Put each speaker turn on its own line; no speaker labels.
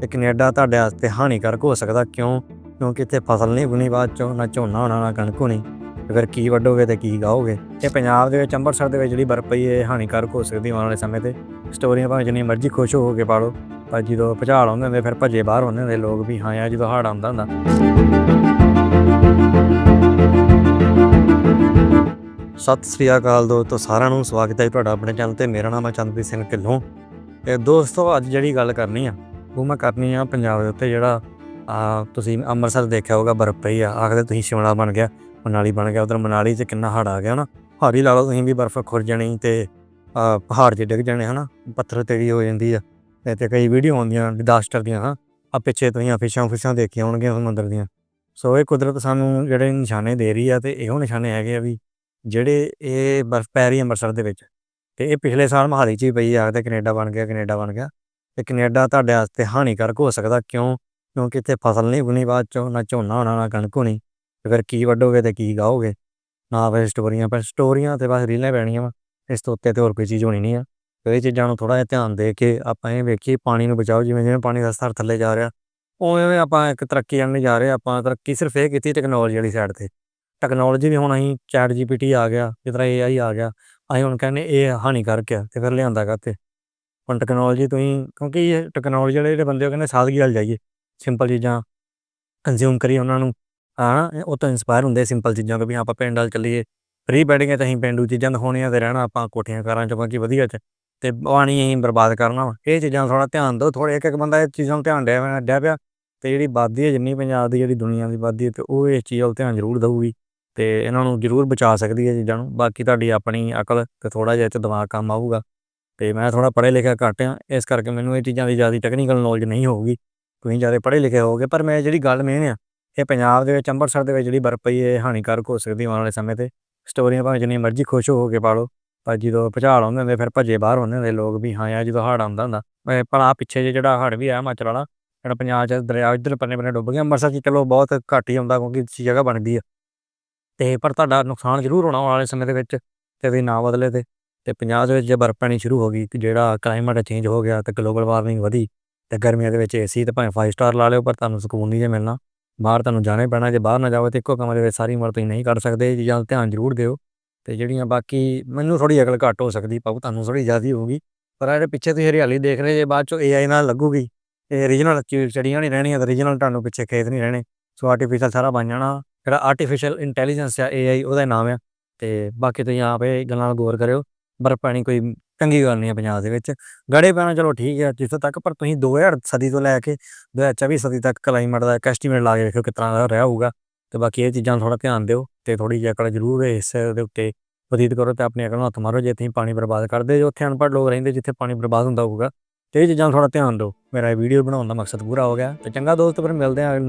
ਤੇ ਕੈਨੇਡਾ ਤੁਹਾਡੇ ਵਾਸਤੇ ਹਾਨੀਕਾਰਕ ਹੋ ਸਕਦਾ ਕਿਉਂ? ਕਿਉਂਕਿ ਇੱਥੇ ਫਸਲ ਨਹੀਂ ਉਗਣੀ, ਬਾਅਦ ਚੋਂ ਨਾ ਝੋਨਾ ਹੋਣਾ, ਨਾ ਕਣਕ ਹੋਣੀ। ਫਿਰ ਕੀ ਵੱਢੋਗੇ ਤੇ ਕੀ ਗਾਓਗੇ ਇਹ ਪੰਜਾਬ ਦੇ ਵਿੱਚ, ਅੰਮ੍ਰਿਤਸਰ ਦੇ ਵਿੱਚ ਜਿਹੜੀ ਬਰਫ਼ ਪਈ ਹੈ, ਇਹ ਹਾਨੀਕਾਰਕ ਹੋ ਸਕਦੀ ਆਉਣ ਵਾਲੇ ਸਮੇਂ ਤੇ। ਸਟੋਰੀਆਂ ਭਾਵੇਂ ਜਿੰਨੀ ਮਰਜ਼ੀ ਖੁਸ਼ ਹੋ ਕੇ ਪਾੜੋ ਪਰ ਜਦੋਂ ਭੁਚਾਲ ਆਉਂਦੇ ਹੁੰਦੇ, ਫਿਰ ਭੱਜੇ ਬਾਹਰ ਹੁੰਦੇ ਹੁੰਦੇ, ਲੋਕ ਵੀ ਹਾਂ ਯਾਰ, ਜਦੋਂ ਹੜ੍ਹ ਆਉਂਦਾ ਹੁੰਦਾ। ਸਤਿ ਸ੍ਰੀ ਅਕਾਲ ਦੋਸਤੋ, ਸਾਰਿਆਂ ਨੂੰ ਸਵਾਗਤ ਹੈ ਜੀ ਤੁਹਾਡਾ ਆਪਣੇ ਚੈਨਲ ਤੇ। ਮੇਰਾ ਨਾਮ ਹੈ ਚੰਦਪ੍ਰੀਤ ਸਿੰਘ ਢਿੱਲੋਂ। ਤੇ ਦੋਸਤੋ, ਅੱਜ ਜਿਹੜੀ ਗੱਲ ਕਰਨੀ ਆ ਉਹ ਮੈਂ ਕਰਨੀ ਆ ਪੰਜਾਬ ਦੇ ਉੱਤੇ ਜਿਹੜਾ ਆ ਤੁਸੀਂ ਅੰਮ੍ਰਿਤਸਰ ਦੇਖਿਆ ਹੋਗਾ ਬਰਫ਼ ਪਈ ਆ ਆਖਦੇ ਤੁਸੀਂ ਸ਼ਿਮਲਾ ਬਣ ਗਿਆ ਮਨਾਲੀ ਬਣ ਗਿਆ ਉਧਰ ਮਨਾਲੀ 'ਚ ਕਿੰਨਾ ਹੜ ਆ ਗਿਆ ਨਾ ਹਾਰੀ ਲਾ ਲਓ ਤੁਸੀਂ ਵੀ ਬਰਫ਼ ਖੁਰ ਜਾਣੀ ਤੇ ਆ, ਪਹਾੜ 'ਚ ਡਿੱਗ ਜਾਣੇ ਹਨਾ ਪੱਥਰ ਤੇੜੀ ਹੋ ਜਾਂਦੀ ਆ ਤੇ- ਕਈ ਵੀਡੀਓ ਆਉਂਦੀਆਂ ਡਿਜ਼ਾਸਟਰ ਦੀਆਂ ਹਾਂ ਆ ਪਿੱਛੇ ਤੁਸੀਂ ਫਿਸ਼ਾਂ ਫਿਸ਼ਾਂ ਦੇਖੀਆਂ ਹੋਣਗੀਆਂ ਸਮੁੰਦਰ ਦੀਆਂ। ਸੋ ਇਹ ਕੁਦਰਤ ਸਾਨੂੰ ਜਿਹੜੇ ਨਿਸ਼ਾਨੇ ਦੇ ਰਹੀ ਆ ਤੇ ਇਹੋ ਨਿਸ਼ਾਨੇ ਹੈਗੇ ਆ ਵੀ ਜਿਹੜੇ ਇਹ ਬਰਫ਼ ਪੈ ਰਹੀ ਹੈ ਅੰਮ੍ਰਿਤਸਰ ਦੇ ਵਿੱਚ ਤੇ ਇਹ ਪਿਛਲੇ ਸਾਲ ਮਹਾਲੀ 'ਚ ਹੀ ਪਈ ਆ ਤੇ ਕੈਨੇਡਾ ਬਣ ਗਿਆ ਕੈਨੇਡਾ ਬਣ ਗਿਆ। ਤੇ ਕੈਨੇਡਾ ਤੁਹਾਡੇ ਵਾਸਤੇ ਹਾਨੀਕਾਰਕ ਹੋ ਸਕਦਾ। ਕਿਉਂ? ਕਿਉਂਕਿ ਇੱਥੇ ਫਸਲ ਨਹੀਂ ਉਗਣੀ ਬਾਅਦ ਚੋਂ ਨਾ ਝੋਨਾ ਹੋਣਾ ਨਾ ਕਣਕ ਹੋਣੀ। ਤੇ ਫਿਰ ਕੀ ਵੱਢੋਗੇ ਤੇ ਕੀ ਗਾਓਗੇ ਨਾ ਫਿਰ ਸਟੋਰੀਆਂ ਪਰ ਸਟੋਰੀਆਂ ਤੇ ਬਸ ਰੀਲਾਂ ਪੈਣੀਆਂ ਵਾ। ਇਸ ਤੋਂ ਉੱਤੇ ਤੇ ਹੋਰ ਕੋਈ ਚੀਜ਼ ਹੋਣੀ ਨਹੀਂ ਆ। ਤੇ ਇਹ ਚੀਜ਼ਾਂ ਨੂੰ ਥੋੜਾ ਜਿਹਾ ਧਿਆਨ ਦੇ ਕੇ ਆਪਾਂ ਇਹ ਵੇਖੀਏ, ਪਾਣੀ ਨੂੰ ਬਚਾਓ। ਜਿਵੇਂ ਜਿਵੇਂ ਪਾਣੀ ਦਾ ਸਤਰ ਥੱਲੇ ਜਾ ਰਿਹਾ, ਉਵੇਂ ਉਵੇਂ ਆਪਾਂ ਇੱਕ ਤਰੱਕੀ ਵੱਲ ਨਹੀਂ ਜਾ ਰਹੇ ਆਪਾਂ ਤਰੱਕੀ ਸਿਰਫ ਇਹ ਕੀਤੀ ਟੈਕਨੋਲੋਜੀ ਵਾਲੀ ਸਾਈਡ ਤੇ। ਟੈਕਨੋਲੋਜੀ ਵੀ ਹੁਣ ਅਸੀਂ ਚੈਟ ਜੀਪੀਟੀ ਆ ਗਿਆ, ਜਿਸ ਤਰ੍ਹਾਂ ਏਆਈ ਆ ਗਿਆ। ਅਸੀਂ ਹੁਣ ਕਹਿੰਦੇ ਇਹ ਹਾਨੀਕਾਰਕ ਆ, ਤੇ ਫਿਰ ਲਿਆਂਦਾ ਕਾਤੇ ਹੁਣ ਟੈਕਨੋਲੋਜੀ ਤੁਸੀਂ ਕਿਉਂਕਿ ਇਹ ਟੈਕਨੋਲੋਜੀ ਵਾਲੇ ਜਿਹੜੇ ਬੰਦੇ ਉਹ ਕਹਿੰਦੇ ਸਾਦਗੀ ਵੱਲ ਜਾਈਏ ਸਿੰਪਲ ਚੀਜ਼ਾਂ ਕੰਜ਼ਿਊਮ ਕਰੀਏ ਉਹਨਾਂ ਨੂੰ, ਹਾਂ ਉਹ ਤੋਂ ਇਨਸਪਾਇਰ ਹੁੰਦੇ ਸਿੰਪਲ ਚੀਜ਼ਾਂ ਤੋਂ ਵੀ ਆਪਾਂ ਪਿੰਡ ਵਾਲ ਚੱਲੀਏ ਫ੍ਰੀ ਬੈਠੇ ਤਾਂ ਅਸੀਂ ਪਿੰਡੂ ਚੀਜ਼ਾਂ ਦਿਖਾਉਣੀਆਂ ਤੇ ਰਹਿਣਾ ਆਪਾਂ ਕੋਠੀਆਂ ਕਾਰਾਂ ਚ ਬਾਕੀ ਵਧੀਆ ਚ, ਤੇ ਪਾਣੀ ਅਸੀਂ ਬਰਬਾਦ ਕਰਨਾ ਵਾ, ਇਹ ਚੀਜ਼ਾਂ ਥੋੜਾ ਧਿਆਨ ਦਿਓ ਥੋੜੇ ਇੱਕ ਇੱਕ ਬੰਦਾ ਇਹ ਚੀਜ਼ਾਂ ਨੂੰ ਧਿਆਨ ਡਿਆ ਡਿਆ ਪਿਆ, ਤੇ ਜਿਹੜੀ ਆਬਾਦੀ ਹੈ ਜਿੰਨੀ ਪੰਜਾਬ ਦੀ, ਜਿਹੜੀ ਦੁਨੀਆ ਦੀ ਆਬਾਦੀ ਹੈ ਤੇ ਉਹ ਇਸ ਚੀਜ਼ ਵੱਲ ਧਿਆਨ ਜ਼ਰੂਰ ਦਊਗੀ, ਤੇ ਇਹਨਾਂ ਨੂੰ ਜ਼ਰੂਰ ਬਚਾ ਸਕਦੀ ਹੈ ਚੀਜ਼ਾਂ ਨੂੰ, ਬਾਕੀ ਤੁਹਾਡੀ ਆਪਣੀ ਅਕਲ ਤੇ ਥੋੜਾ ਜਿਹਾ ਇਹ 'ਚ ਦਿਮਾਗ ਕੰਮ ਆਊਗਾ। ਤੇ ਮੈਂ ਥੋੜਾ ਪੜ੍ਹੇ ਲਿਖਿਆ ਘੱਟ ਆ, ਇਸ ਕਰਕੇ ਮੈਨੂੰ ਇਹ ਚੀਜ਼ਾਂ ਦੀ ਜ਼ਿਆਦਾ ਟੈਕਨੀਕਲ ਨੌਲੇਜ ਨਹੀਂ ਹੋਊਗੀ। ਤੁਸੀਂ ਜ਼ਿਆਦਾ ਪੜ੍ਹੇ ਲਿਖੇ ਹੋਵੋਗੇ, ਪਰ ਮੈਂ ਜਿਹੜੀ ਗੱਲ ਮੇਨ ਆ, ਇਹ ਪੰਜਾਬ ਦੇ ਵਿੱਚ, ਅੰਮ੍ਰਿਤਸਰ ਦੇ ਵਿੱਚ ਜਿਹੜੀ ਬਰਫ਼ ਪਈ ਹੈ, ਇਹ ਹਾਨੀਕਾਰਕ ਹੋ ਸਕਦੀ ਆਉਣ ਵਾਲੇ ਸਮੇਂ ਤੇ। ਸਟੋਰੀਆਂ ਭਾਵੇਂ ਜਿੰਨੀ ਮਰਜ਼ੀ ਖੁਸ਼ ਹੋ ਕੇ ਪਾ ਲਓ, ਪਰ ਜਦੋਂ ਭੁਚਾਲ ਆਉਂਦੇ ਹੁੰਦੇ, ਫਿਰ ਭੱਜੇ ਬਾਹਰ ਹੁੰਦੇ ਹੁੰਦੇ ਲੋਕ ਵੀ, ਹਾਂ ਯਾਰ, ਜਦੋਂ ਹੜ੍ਹ ਆਉਂਦਾ ਹੁੰਦਾ। ਮੈਂ ਭਲਾ ਪਿੱਛੇ ਜੇ ਜਿਹੜਾ ਹੜ੍ਹ ਵੀ ਆਇਆ, ਹਿਮਾਚਲ ਵਾਲਾ, ਜਿਹੜਾ ਪੰਜਾਬ 'ਚ ਦਰਿਆ ਇੱਧਰ ਪੰਨੇ ਪੰਨੇ ਡੁੱਬ ਗਿਆ, ਅੰਮ੍ਰਿਤਸਰ 'ਚ ਚਲੋ ਬਹੁਤ ਘੱਟ ਹੀ ਆਉਂਦਾ ਕਿਉਂਕਿ ਅੱਛੀ ਜਗ੍ਹਾ ਬਣਦੀ ਆ। ਤੇ ਪਰ ਤੁਹਾਡਾ ਨੁਕਸਾਨ ਜ਼ਰੂਰ ਹੋਣਾ ਆਉਣ ਵਾਲੇ ਸਮੇਂ ਦੇ ਵਿੱਚ, ਤੇ ਵੀ ਨਾ ਬਦਲੇ ਤੇ। ਤੇ ਪੰਜਾਬ ਦੇ ਵਿੱਚ ਜੇ ਬਰਫ਼ ਪੈਣੀ ਸ਼ੁਰੂ ਹੋ ਗਈ ਤੇ ਜਿਹੜਾ ਕਲਾਈਮੇਟ ਚੇਂਜ ਹੋ ਗਿਆ ਤੇ ਗਲੋਬਲ ਵਾਰਮਿੰਗ ਵਧੀ ਤੇ ਗਰਮੀਆਂ ਦੇ ਵਿੱਚ ਏਸੀ ਤੇ ਭਾਵੇਂ 5 ਸਟਾਰ ਲਾ ਲਿਓ ਪਰ ਤੁਹਾਨੂੰ ਸਕੂਨ ਨਹੀਂ ਜੇ ਮਿਲਣਾ, ਬਾਹਰ ਤੁਹਾਨੂੰ ਜਾਣਾ ਹੀ ਪੈਣਾ, ਜੇ ਬਾਹਰ ਨਾ ਜਾਓ ਤੇ ਇੱਕੋ ਕਮਰੇ ਵਿੱਚ ਸਾਰੀ ਉਮਰ ਤੁਸੀਂ ਨਹੀਂ ਕਰ ਸਕਦੇ, ਇਹ ਚੀਜ਼ਾਂ ਧਿਆਨ ਜ਼ਰੂਰ ਦਿਓ ਤੇ ਜਿਹੜੀਆਂ ਬਾਕੀ ਮੈਨੂੰ ਥੋੜੀ ਅਕਲ ਘੱਟ ਹੋ ਸਕਦੀ ਪਾਉ ਤੁਹਾਨੂੰ ਥੋੜੀ ਜ਼ਿਆਦਾ ਹੋਊਗੀ, ਪਰ ਇਹਦੇ ਪਿੱਛੇ ਤੁਸੀਂ ਹਰਿਆਲੀ ਦੇਖ ਰਹੇ ਜੇ ਬਾਅਦ ਚੋਂ ਏਆਈ ਨਾਲ ਲੱਗੂਗੀ, ਇਹ ਰੀਜਨਲ ਚੜੀਆਂ ਨਹੀਂ ਰਹਿਣੀਆਂ ਤੇ ਰੀਜਨਲ ਤੁਹਾਨੂੰ ਪਿੱਛੇ ਖੇਤ ਨਹੀਂ ਰਹਿਣੇ, ਸੋ ਆਰਟੀਫੀਸ਼ੀਅਲ ਸਾਰਾ ਬਣ ਜਾਣਾ, ਜਿਹੜਾ ਆਰਟੀਫੀਸ਼ੀਅਲ ਇੰਟੈਲੀਜੈਂਸ ਆ ਏਆਈ ਉਹਦਾ ਨਾਮ ਆ ਤੇ ਬਾਕੀ ਤੁਸੀਂ ਆਪ ਇਹ ਗੱਲਾਂ ਨਾਲ ਗੌਰ ਕਰਿਓ ਬਰਫ਼ ਪੈਣੀ ਕੋਈ ਚੰਗੀ ਗੱਲ ਨਹੀਂ ਹੈ ਪੰਜਾਬ ਦੇ ਵਿੱਚ। ਗੜੇ ਪੈਣਾ ਚਲੋ ਠੀਕ ਹੈ ਜਿੱਥੋਂ ਤੱਕ, ਪਰ ਤੁਸੀਂ 2000 ਸਦੀ ਤੋਂ ਲੈ ਕੇ 2024 ਸਦੀ ਤੱਕ ਕਲਾਈਮੇਟ ਦਾ ਐਸਟੀਮੇਟ ਲਾ ਕੇ ਵੇਖੋ ਕਿਸ ਦਾ ਰਿਹਾ ਹੋਊਗਾ। ਤੇ ਬਾਕੀ ਇਹ ਚੀਜ਼ਾਂ ਥੋੜਾ ਧਿਆਨ ਦਿਓ ਤੇ ਥੋੜੀ ਜਿਹੀ ਅਕਲ ਜ਼ਰੂਰ ਇਸ ਦੇ ਉੱਤੇ ਬਤੀਤ ਕਰੋ ਤੇ ਆਪਣੇ ਅਕਲ ਨੂੰ ਹੱਥ ਮਾਰੋ, ਜੇ ਤੁਸੀਂ ਪਾਣੀ ਬਰਬਾਦ ਕਰਦੇ ਜੋ ਉੱਥੇ ਅਨਪੜ੍ਹ ਲੋਕ ਰਹਿੰਦੇ ਜਿੱਥੇ ਪਾਣੀ ਬਰਬਾਦ ਹੁੰਦਾ ਹੋਊਗਾ। ਤੇ ਇਹ ਚੀਜ਼ਾਂ ਥੋੜਾ ਧਿਆਨ ਦਿਓ। ਮੇਰਾ ਇਹ ਵੀਡੀਓ ਬਣਾਉਣ ਦਾ ਮਕਸਦ ਪੂਰਾ ਹੋ ਗਿਆ। ਤੇ ਚੰਗਾ ਦੋਸਤ, ਫਿਰ ਮਿਲਦੇ ਹਾਂ